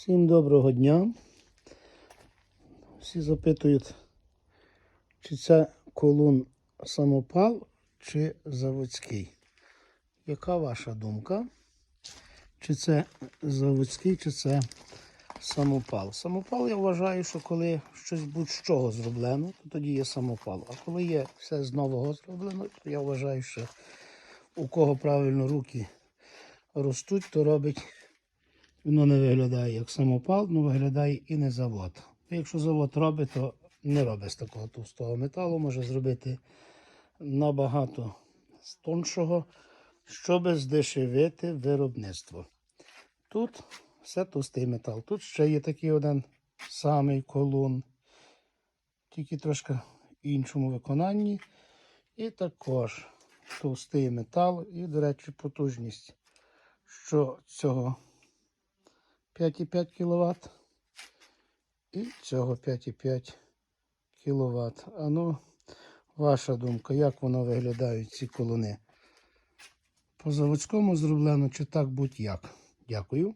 Всім доброго дня. Всі запитують, чи це колун самопал, чи заводський. Яка ваша думка? Чи це заводський, чи це самопал? Самопал я вважаю, що коли щось будь-з чого зроблено, то тоді є самопал. А коли є все з нового зроблено, то я вважаю, що у кого правильно руки ростуть, то робить Воно не виглядає як самопал, але виглядає і не завод. Якщо завод робить, то не робить з такого товстого металу, може зробити набагато з тоншого, щоб здешевити виробництво. Тут все товстий метал. Тут ще є такий один самий колун, тільки трошки в іншому виконанні. І також товстий метал і, до речі, потужність, що цього 5,5 кВт і цього 5,5 кВт. А ну, ваша думка, як воно виглядають ці колони? По заводському зроблено чи так будь-як? Дякую.